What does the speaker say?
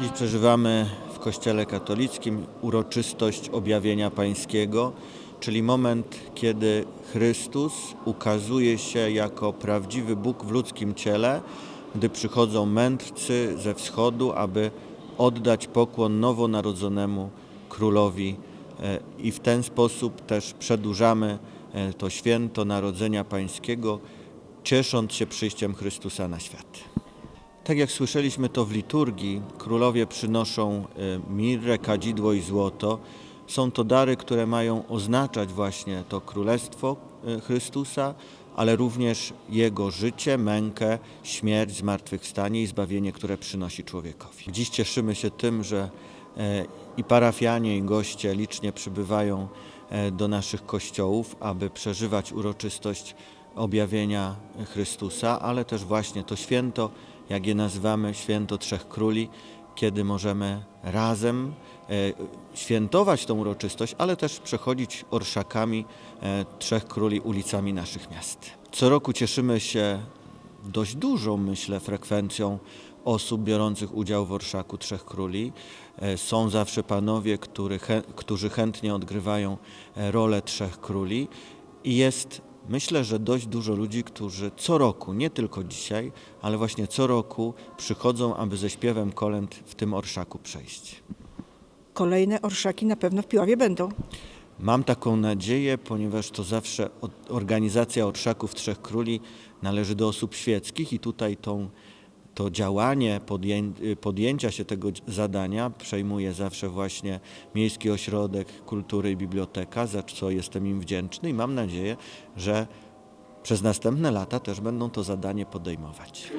Dziś przeżywamy w Kościele katolickim uroczystość objawienia pańskiego, czyli moment, kiedy Chrystus ukazuje się jako prawdziwy Bóg w ludzkim ciele, gdy przychodzą mędrcy ze wschodu, aby oddać pokłon nowonarodzonemu królowi E, i w ten sposób też przedłużamy e, to święto Narodzenia Pańskiego, ciesząc się przyjściem Chrystusa na świat. Tak jak słyszeliśmy to w liturgii, królowie przynoszą e, mirrę, kadzidło i złoto. Są to dary, które mają oznaczać właśnie to królestwo e, Chrystusa, ale również Jego życie, mękę, śmierć, zmartwychwstanie i zbawienie, które przynosi człowiekowi. Dziś cieszymy się tym, że e, i parafianie, i goście licznie przybywają do naszych kościołów, aby przeżywać uroczystość objawienia Chrystusa, ale też właśnie to święto, jak je nazywamy, święto Trzech Króli, kiedy możemy razem e, świętować tą uroczystość, ale też przechodzić orszakami e, Trzech Króli ulicami naszych miast. Co roku cieszymy się dość dużą, myślę, frekwencją osób biorących udział w Orszaku Trzech Króli. E, Są zawsze panowie, który, którzy chętnie odgrywają rolę Trzech Króli i jest, myślę, że dość dużo ludzi, którzy co roku, nie tylko dzisiaj, ale właśnie co roku przychodzą, aby ze śpiewem kolęd w tym Orszaku przejść. Kolejne orszaki na pewno w Piławie będą. Mam taką nadzieję, ponieważ to zawsze organizacja Orszaków Trzech Króli należy do osób świeckich i tutaj tą, to działanie podję, podjęcia się tego zadania przejmuje zawsze właśnie Miejski Ośrodek Kultury i Biblioteka, za co jestem im wdzięczny i mam nadzieję, że przez następne lata też będą to zadanie podejmować.